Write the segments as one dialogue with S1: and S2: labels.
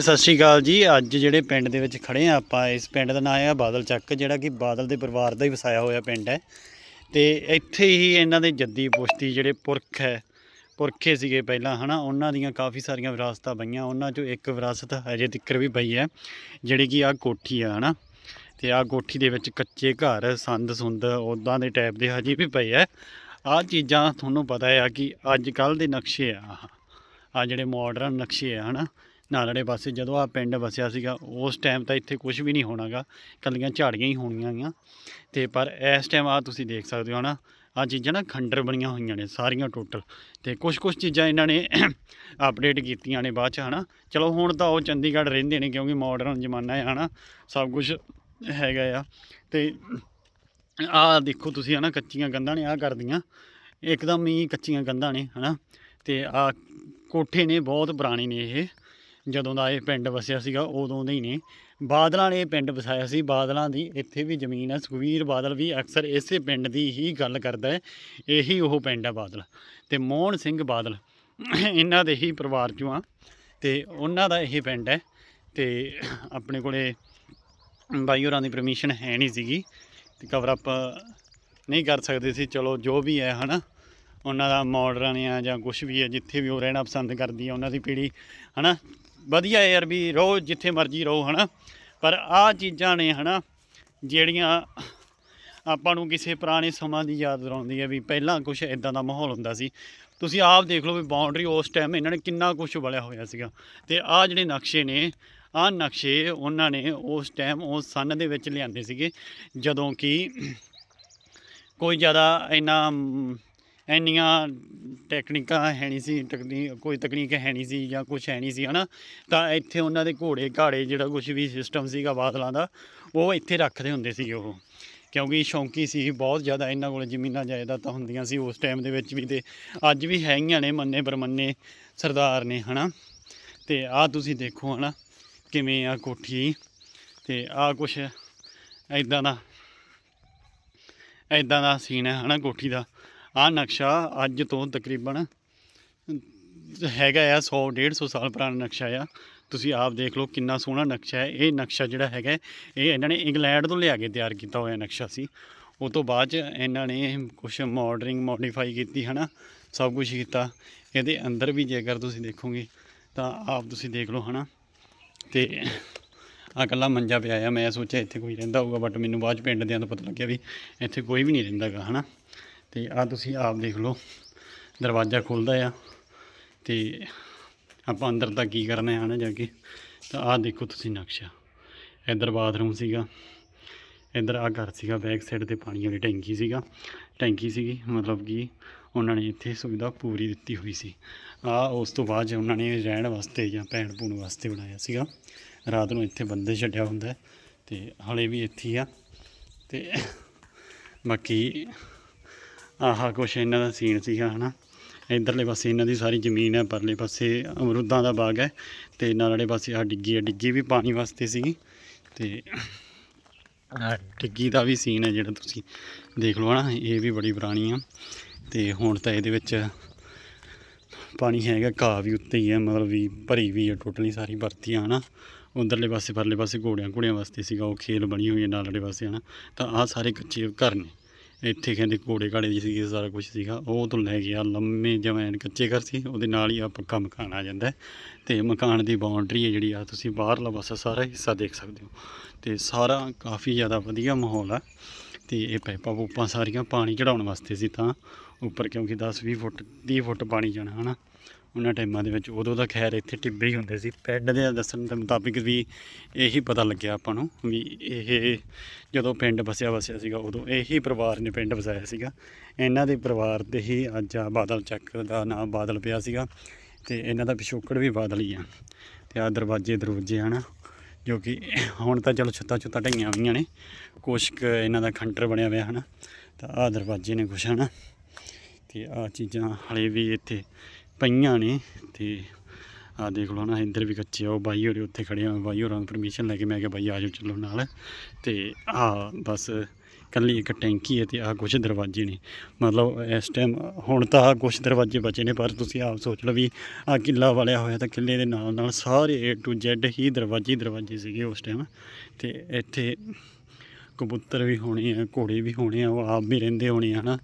S1: ਸਤਿ ਸ਼੍ਰੀ ਅਕਾਲ ਜੀ। ਅੱਜ ਜਿਹੜੇ ਪਿੰਡ ਦੇ ਵਿੱਚ ਖੜੇ ਆ ਆਪਾਂ, ਇਸ ਪਿੰਡ ਦਾ ਨਾਮ ਹੈ ਬਾਦਲ ਚੱਕ, ਜਿਹੜਾ ਕਿ ਬਾਦਲ ਦੇ ਪਰਿਵਾਰ ਦਾ ਹੀ ਵਸਾਇਆ ਹੋਇਆ ਪਿੰਡ ਹੈ। ਤੇ ਇੱਥੇ ਹੀ ਇਹਨਾਂ ਦੇ ਜੱਦੀ ਪੁਸ਼ਤੀ ਜਿਹੜੇ ਪੁਰਖ ਹੈ, ਪੁਰਖੇ ਸੀਗੇ ਪਹਿਲਾਂ, ਹਨਾ, ਉਹਨਾਂ ਦੀਆਂ ਕਾਫੀ ਸਾਰੀਆਂ ਵਿਰਾਸਤਾਂ ਪਈਆਂ, ਉਹਨਾਂ ਚੋਂ ਇੱਕ ਵਿਰਾਸਤ ਹਜੇ ਤੱਕਰ ਵੀ ਪਈ ਹੈ, ਜਿਹੜੀ ਕਿ ਆ ਕੋਠੀ ਆ, ਹਨਾ। ਤੇ ਆ ਕੋਠੀ ਦੇ ਵਿੱਚ ਕੱਚੇ ਘਰ, ਸੰਦ ਸੁੰਦ ਉਦਾਂ ਦੇ ਟਾਈਪ ਦੇ ਹਜੇ ਵੀ ਪਏ ਆ ਆ ਚੀਜ਼ਾਂ ਤੁਹਾਨੂੰ ਪਤਾ ਆ ਕਿ ਅੱਜ ਕੱਲ ਦੇ ਨਕਸ਼ੇ ਆ ਆ ਜਿਹੜੇ ਮਾਡਰਨ ਨਕਸ਼ੇ ਆ, ਹਨਾ। ਨਾਲੜੇ ਪਾਸੇ ਜਦੋਂ ਆ ਪਿੰਡ ਵਸਿਆ ਸੀਗਾ, ਉਸ ਟਾਈਮ ਤਾਂ ਇੱਥੇ ਕੁਝ ਵੀ ਨਹੀਂ ਹੋਣਾਗਾ। ਕੱਲੀਆਂ ਝਾੜੀਆਂ ਹੀ ਹੋਣੀਆਂ ਗੀਆਂ। ਤੇ ਪਰ ਇਸ ਟਾਈਮ ਆ ਤੁਸੀਂ ਦੇਖ ਸਕਦੇ ਹੋ ਨਾ ਆ ਚੀਜ਼ਾਂ ਨਾ ਖੰਡਰ ਬਣੀਆਂ ਹੋਈਆਂ ਨੇ ਸਾਰੀਆਂ ਟੋਟਲ ਤੇ ਕੁਝ ਕੁਝ ਚੀਜ਼ਾਂ ਇਹਨਾਂ ਨੇ ਅਪਡੇਟ ਕੀਤੀਆਂ ਨੇ ਬਾਅਦ ਚ ਹਨਾ। ਚਲੋ ਹੁਣ ਤਾਂ ਉਹ ਚੰਡੀਗੜ੍ਹ ਰਹਿੰਦੇ ਨੇ ਕਿਉਂਕਿ ਮਾਡਰਨ ਜ਼ਮਾਨਾ ਹੈ ਹਨਾ, ਸਭ ਕੁਝ ਹੈਗਾ ਆ। ਤੇ ਆ ਦੇਖੋ ਤੁਸੀਂ ਹਨਾ, ਕੱਚੀਆਂ ਕੰਧਾਂ ਨੇ ਆ ਕਰਦੀਆਂ। ਇੱਕਦਮ ਹੀ ਕੱਚੀਆਂ ਕੰਧਾਂ ਨੇ ਹਨਾ। ਤੇ ਆ ਕੋਠੇ ਨੇ, ਬਹੁਤ ਪੁਰਾਣੇ ਨੇ ਇਹ। ਜਦੋਂ ਦਾ ਇਹ ਪਿੰਡ ਵਸਿਆ ਸੀਗਾ, ਉਦੋਂ ਦੇ ਹੀ ਨੇ। ਬਾਦਲਾਂ ਨੇ ਇਹ ਪਿੰਡ ਵਸਾਇਆ ਸੀ। ਬਾਦਲਾਂ ਦੀ ਇੱਥੇ ਵੀ ਜ਼ਮੀਨ ਹੈ ਸੁਖਵੀਰ ਬਾਦਲ ਵੀ ਅਕਸਰ ਇਸੇ ਪਿੰਡ ਦੀ ਹੀ ਗੱਲ ਕਰਦਾ ਹੈ। ਇਹੀ ਉਹ ਪਿੰਡ ਹੈ ਬਾਦਲ। ਤੇ ਮੋਹਨ ਸਿੰਘ ਬਾਦਲ, ਇਹਨਾਂ ਦੇ ਹੀ ਪਰਿਵਾਰ ਚੋਂ ਆ। ਤੇ ਉਹਨਾਂ ਦਾ ਇਹ ਪਿੰਡ ਹੈ। ਤੇ ਆਪਣੇ ਕੋਲੇ ਬਾਈ ਹੋਰਾਂ ਦੀ ਪਰਮਿਸ਼ਨ ਹੈ ਨਹੀਂ ਸੀਗੀ। ਤੇ ਕਵਰ ਅਪ ਨਹੀਂ ਕਰ ਸਕਦੇ ਸੀ। ਚਲੋ, ਜੋ ਵੀ ਹੈ, ਹਨਾ। ਉਹਨਾਂ ਦਾ ਮਾਡਰਨ ਆ ਜਾਂ ਕੁਝ ਵੀ ਹੈ, ਜਿੱਥੇ ਵੀ ਉਹ ਰਹਿਣਾ ਪਸੰਦ ਕਰਦੀ ਹੈ ਉਹਨਾਂ ਦੀ ਪੀੜ੍ਹੀ ਹਨਾ। ਵਧੀਆ ਯਾਰ ਵੀ ਰਹੋ ਜਿੱਥੇ ਮਰਜ਼ੀ ਰਹੋ ਹਨਾ। ਪਰ ਆਹ ਚੀਜ਼ਾਂ ਨੇ ਹਨਾ, ਜਿਹੜੀਆਂ ਆਪਾਂ ਨੂੰ ਕਿਸੇ ਪੁਰਾਣੇ ਸਮਾਂ ਦੀ ਯਾਦ ਦਿਲਾਉਂਦੀ ਹੈ ਵੀ ਪਹਿਲਾਂ ਕੁਝ ਇਦਾਂ ਦਾ ਮਾਹੌਲ ਹੁੰਦਾ ਸੀ। ਤੁਸੀਂ ਆਪ ਦੇਖ ਲਓ ਵੀ ਬਾਉਂਡਰੀ ਉਸ ਟਾਈਮ ਇਹਨਾਂ ਨੇ ਕਿੰਨਾ ਕੁਝ ਬਲਿਆ ਹੋਇਆ ਸੀਗਾ। ਤੇ ਆਹ ਜਿਹੜੇ ਨਕਸ਼ੇ ਨੇ, ਆਹ ਨਕਸ਼ੇ ਉਹਨਾਂ ਨੇ ਉਸ ਟਾਈਮ ਉਸ ਸੰਨ ਦੇ ਵਿੱਚ ਲਿਆਂਦੇ ਸੀਗੇ, ਜਦੋਂ ਕਿ ਕੋਈ ਜ਼ਿਆਦਾ ਇੰਨਾ, ਇੰਨੀਆਂ ਟੈਕਨੀਕਾਂ ਹੈ ਨਹੀਂ ਸੀ ਤਕਨੀਕ ਕੋਈ ਤਕਨੀਕ ਹੈ ਨਹੀਂ ਸੀ ਜਾਂ ਕੁਝ ਹੈ ਨਹੀਂ ਸੀ, ਹਨਾ? ਤਾਂ ਇੱਥੇ ਉਹਨਾਂ ਦੇ ਘੋੜੇ ਘਾੜੇ ਜਿਹੜਾ ਕੁਝ ਵੀ ਸਿਸਟਮ ਸੀਗਾ ਬਾਦਲਾਂ ਦਾ, ਉਹ ਇੱਥੇ ਰੱਖਦੇ ਹੁੰਦੇ ਸੀ ਉਹ। ਕਿਉਂਕਿ ਸ਼ੌਂਕੀ ਸੀ, ਬਹੁਤ ਜ਼ਿਆਦਾ ਇਹਨਾਂ ਕੋਲ ਜ਼ਮੀਨਾਂ ਜਾਇਦਾਦਾਂ ਹੁੰਦੀਆਂ ਸੀ ਉਸ ਟਾਈਮ ਦੇ ਵਿੱਚ ਵੀ ਤੇ ਅੱਜ ਵੀ ਹੈਗੀਆਂ ਨੇ ਮੰਨੇ ਪਰਮੰਨੇ ਸਰਦਾਰ ਨੇ, ਹਨਾ? ਤੇ ਆਹ ਤੁਸੀਂ ਦੇਖੋ, ਹਨਾ? ਕਿਵੇਂ ਆ ਕੋਠੀ, ਤੇ ਆਹ ਕੁਛ ਐਦਾਂ ਦਾ ਐਦਾਂ ਦਾ ਸੀਨ ਹੈ, ਹਨਾ, ਕੋਠੀ ਦਾ? ਆਹ ਨਕਸ਼ਾ ਅੱਜ ਤੋਂ ਤਕਰੀਬਨ ਹੈਗਾ ਆ 100 150 ਸਾਲ ਪੁਰਾਣਾ ਨਕਸ਼ਾ ਆ। ਤੁਸੀਂ ਆਪ ਦੇਖ ਲਓ ਕਿੰਨਾ ਸੋਹਣਾ ਨਕਸ਼ਾ ਹੈ। ਇਹ ਨਕਸ਼ਾ ਜਿਹੜਾ ਹੈਗਾ ਇਹ ਇਹਨਾਂ ਨੇ ਇੰਗਲੈਂਡ ਤੋਂ ਲਿਆ ਕੇ ਤਿਆਰ ਕੀਤਾ ਹੋਇਆ ਨਕਸ਼ਾ ਸੀ। ਉਹ ਤੋਂ ਬਾਅਦ ਚ ਇਹਨਾਂ ਨੇ ਕੁਝ ਮਾਡਰਿੰਗ ਮੋਡੀਫਾਈ ਕੀਤੀ, ਹਨਾ? ਸਭ ਕੁਝ ਕੀਤਾ। ਇਹਦੇ ਅੰਦਰ ਵੀ ਜੇਕਰ ਤੁਸੀਂ ਦੇਖੋਗੇ ਤਾਂ ਆਪ ਤੁਸੀਂ ਦੇਖ ਲਓ, ਹਨਾ? ਤੇ ਆ ਇਕੱਲਾ ਮੰਜਾ ਪਿਆ ਆ। ਮੈਂ ਸੋਚਿਆ ਇੱਥੇ ਕੋਈ ਰਹਿੰਦਾ ਹੋਊਗਾ ਬਟ ਮੈਨੂੰ ਬਾਅਦ ਚ ਪਿੰਡ ਦਿਆਂ ਤੋਂ ਪਤਾ ਲੱਗਿਆ ਵੀ ਇੱਥੇ ਕੋਈ ਵੀ ਨਹੀਂ ਰਹਿੰਦਾਗਾ ਹਨਾ? ਤੇ ਆ ਤੁਸੀਂ ਆਪ ਦੇਖ ਲਓ, ਦਰਵਾਜ਼ਾ ਖੁੱਲਦਾ ਆ ਤੇ ਆਪਾਂ ਅੰਦਰ ਤਾਂ ਕੀ ਕਰਨਾ ਹੈ ਹਨਾ ਜਾ ਕੇ, ਤਾਂ ਆਹ ਦੇਖੋ ਤੁਸੀਂ ਨਕਸ਼ਾ। ਇੱਧਰ ਬਾਥਰੂਮ ਸੀਗਾ, ਇੱਧਰ ਆ ਘਰ ਸੀਗਾ, ਬੈਕ ਸਾਈਡ ਤੇ ਪਾਣੀ ਵਾਲੀ ਟੈਂਕੀ ਸੀਗਾ, ਟੈਂਕੀ ਸੀਗੀ, ਮਤਲਬ ਕਿ ਉਹਨਾਂ ਨੇ ਇੱਥੇ ਸੁਵਿਧਾ ਪੂਰੀ ਦਿੱਤੀ ਹੋਈ ਸੀ। ਆ ਉਸ ਤੋਂ ਬਾਅਦ 'ਚ ਉਹਨਾਂ ਨੇ ਰਹਿਣ ਵਾਸਤੇ ਜਾਂ ਭੈਣ ਭੂਣ ਵਾਸਤੇ ਬਣਾਇਆ ਸੀਗਾ, ਰਾਤ ਨੂੰ ਇੱਥੇ ਬੰਦੇ ਛੱਡਿਆ ਹੁੰਦਾ ਹੈ ਤੇ ਹਲੇ ਵੀ ਇੱਥੇ ਆ ਤੇ ਬਾਕੀ ਆਹ ਕੁਛ ਇਹਨਾਂ ਦਾ ਸੀਨ ਸੀਗਾ, ਹਨਾ। ਇਧਰਲੇ ਪਾਸੇ ਇਹਨਾਂ ਦੀ ਸਾਰੀ ਜ਼ਮੀਨ ਹੈ, ਪਰਲੇ ਪਾਸੇ ਅਮਰੂਦਾਂ ਦਾ ਬਾਗ ਹੈ ਤੇ ਵਾਲੇ ਪਾਸੇ ਆ ਡਿੱਗੀ ਹੈ, ਡਿੱਗੀ ਵੀ ਪਾਣੀ ਵਾਸਤੇ ਸੀਗੀ ਤੇ ਡਿੱਗੀ ਦਾ ਵੀ ਸੀਨ ਹੈ ਜਿਹੜਾ ਤੁਸੀਂ ਦੇਖ ਲਓ ਨਾ ਇਹ ਵੀ ਬੜੀ ਪੁਰਾਣੀ ਆ ਤੇ ਹੁਣ ਤਾਂ ਇਹਦੇ ਵਿੱਚ ਪਾਣੀ ਹੈਗਾ, ਘਾਹ ਵੀ ਉੱਤੇ ਹੀ ਹੈ, ਮਤਲਬ ਵੀ ਭਰੀ ਵੀ ਹੈ ਟੋਟਲੀ ਸਾਰੀ ਵਰਤੀ ਆ, ਹਨਾ। ਉਧਰਲੇ ਪਾਸੇ, ਪਰਲੇ ਪਾਸੇ ਘੋੜਿਆਂ ਘੋੜਿਆਂ ਵਾਸਤੇ ਸੀਗਾ, ਉਹ ਖੇਲ ਬਣੀ ਹੋਈ ਹੈ ਨਾਲ ਵਾਲੇ ਪਾਸੇ, ਹਨਾ। ਤਾਂ ਆਹ ਸਾਰੇ ਕੱਚੇ ਘਰ ਨੇ। ਇੱਥੇ ਕਹਿੰਦੇ ਘੋੜੇ ਘਾੜੇ ਦੀ ਸੀਗੇ, ਸਾਰਾ ਕੁਝ ਸੀਗਾ। ਉਹ ਤੋਂ ਲੈ ਗਿਆ ਲੰਮੇ ਜਿਵੇਂ ਕੱਚੇ ਘਰ ਸੀ, ਉਹਦੇ ਨਾਲ ਹੀ ਆ ਪੱਕਾ ਮਕਾਨ ਆ ਜਾਂਦਾ ਹੈ। ਤੇ ਮਕਾਨ ਦੀ ਬਾਉਂਡਰੀ ਹੈ ਜਿਹੜੀ ਆ, ਤੁਸੀਂ ਬਾਹਰਲਾ ਪਾਸਾ ਸਾਰਾ ਹਿੱਸਾ ਦੇਖ ਸਕਦੇ ਹੋ। ਤੇ ਸਾਰਾ ਕਾਫੀ ਜ਼ਿਆਦਾ ਵਧੀਆ ਮਾਹੌਲ ਆ। ਤੇ ਇਹ ਪਾਈਪਾਂ ਪੂਪਾਂ ਸਾਰੀਆਂ ਪਾਣੀ ਚੜਾਉਣ ਵਾਸਤੇ ਸੀ ਤਾਂ ਉੱਪਰ ਕਿਉਂਕਿ 10 20 ਫੁੱਟ 30 ਫੁੱਟ ਪਾਣੀ ਜਾਣਾ, ਹਨਾ? ਉਹਨਾਂ ਟਾਈਮਾਂ ਦੇ ਵਿੱਚ ਉਦੋਂ ਤਾਂ ਖੈਰ ਇੱਥੇ ਟਿੱਬੇ ਹੀ ਹੁੰਦੇ ਸੀ। ਪਿੰਡ ਦੇ ਦੱਸਣ ਦੇ ਮੁਤਾਬਿਕ ਵੀ ਇਹੀ ਪਤਾ ਲੱਗਿਆ ਆਪਾਂ ਨੂੰ ਵੀ ਇਹ ਜਦੋਂ ਪਿੰਡ ਵਸਿਆ ਵਸਿਆ ਸੀਗਾ, ਉਦੋਂ ਇਹੀ ਪਰਿਵਾਰ ਨੇ ਪਿੰਡ ਵਸਾਇਆ ਸੀਗਾ। ਇਹਨਾਂ ਦੇ ਪਰਿਵਾਰ ਦੇ ਹੀ ਅੱਜ ਆ ਬਾਦਲ ਚੱਕ ਦਾ ਨਾਮ ਬਾਦਲ ਪਿਆ ਸੀਗਾ ਤੇ ਇਹਨਾਂ ਦਾ ਪਿਛੋਕੜ ਵੀ ਬਾਦਲ ਹੀ ਆ। ਤੇ ਆ ਦਰਵਾਜ਼ੇ ਦਰਵਾਜ਼ੇ ਹਨਾ? ਜੋ ਕਿ ਹੁਣ ਤਾਂ ਚਲੋ ਛੱਤਾਂ ਛੁੱਤਾਂ ਢਈਆਂ ਹੋਈਆਂ ਨੇ। ਕੁਛ ਕੁ ਇਹਨਾਂ ਦਾ ਖੰਟਰ ਬਣਿਆ ਹੋਇਆ, ਹਨਾ? ਤਾਂ ਆ ਦਰਵਾਜ਼ੇ ਨੇ ਕੁਛ, ਹਨਾ? ਤੇ ਆ ਚੀਜ਼ਾਂ ਹਲੇ ਵੀ ਇੱਥੇ ਪਈਆਂ ਨੇ ਤੇ ਆ ਦੇਖ ਲਓ ਨਾ, ਇੱਧਰ ਵੀ ਕੱਚੇ ਆ। ਉਹ ਬਾਈ ਹੋਰੇ ਉੱਥੇ ਖੜੇ ਆ। ਬਾਈ ਹੋਰਾਂ ਨੂੰ ਪਰਮਿਸ਼ਨ ਲੈ ਕੇ ਮੈਂ ਕਿਹਾ, ਬਾਈ, ਆ ਜਾਓ, ਚੱਲੋ ਨਾਲ। ਤੇ ਆ ਬਸ ਕੱਲੀ ਇੱਕ ਟੈਂਕੀ ਹੈ ਤੇ ਆ ਕੁਝ ਦਰਵਾਜ਼ੇ ਨੇ। ਮਤਲਬ ਇਸ ਟਾਈਮ ਹੁਣ ਤਾਂ ਆਹ ਕੁਝ ਦਰਵਾਜ਼ੇ ਬਚੇ ਨੇ, ਪਰ ਤੁਸੀਂ ਆਪ ਸੋਚ ਲਓ ਵੀ ਆ ਕਿੱਲਾ ਵਾਲਿਆ ਹੋਇਆ ਤਾਂ ਕਿੱਲੇ ਦੇ ਨਾਲ ਨਾਲ ਸਾਰੇ A to Z ਹੀ ਦਰਵਾਜ਼ੇ ਦਰਵਾਜ਼ੇ ਸੀਗੇ ਉਸ ਟਾਈਮ ਤੇ ਇੱਥੇ ਕਬੂਤਰ ਵੀ ਹੋਣੇ ਆ, ਘੋੜੇ ਵੀ ਹੋਣੇ ਆ, ਉਹ ਆਪ ਵੀ ਰਹਿੰਦੇ ਹੋਣੇ ਆ, ਹਨਾ।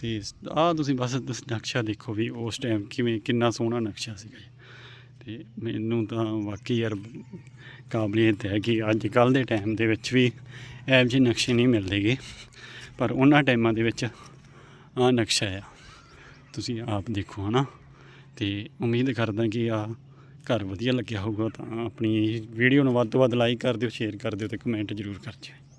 S1: ਤੇ ਆਹ ਤੁਸੀਂ ਬਸ ਤੁਸੀਂ ਨਕਸ਼ਾ ਦੇਖੋ ਵੀ ਉਸ ਟਾਈਮ ਕਿਵੇਂ ਕਿੰਨਾ ਸੋਹਣਾ ਨਕਸ਼ਾ ਸੀਗਾ ਜੀ। ਤੇ ਮੈਨੂੰ ਤਾਂ ਵਾਕਈ ਯਾਰ ਕਾਬਲੀਅਤ ਹੈ ਕਿ ਅੱਜ ਕੱਲ ਦੇ ਟਾਈਮ ਦੇ ਵਿੱਚ ਵੀ ਇਹੋ ਜਿਹੇ ਨਕਸ਼ੇ ਨਹੀਂ ਮਿਲਦੇਗੇ ਪਰ ਉਹਨਾਂ ਟਾਈਮਾਂ ਦੇ ਵਿੱਚ ਆਹ ਨਕਸ਼ਾ ਆ। ਤੁਸੀਂ ਆਪ ਦੇਖੋ ਹਨਾ। ਤੇ ਉਮੀਦ ਕਰਦਾ ਕਿ ਆ ਘਰ ਵਧੀਆ ਲੱਗਿਆ ਹੋਊਗਾ ਤਾਂ ਆਪਣੀ ਵੀਡੀਓ ਨੂੰ ਵੱਧ ਤੋਂ ਵੱਧ ਲਾਈਕ ਕਰ ਦਿਓ ਸ਼ੇਅਰ ਕਰ ਦਿਓ ਤੇ ਕਮੈਂਟ ਜ਼ਰੂਰ ਕਰ ਦਿਓ।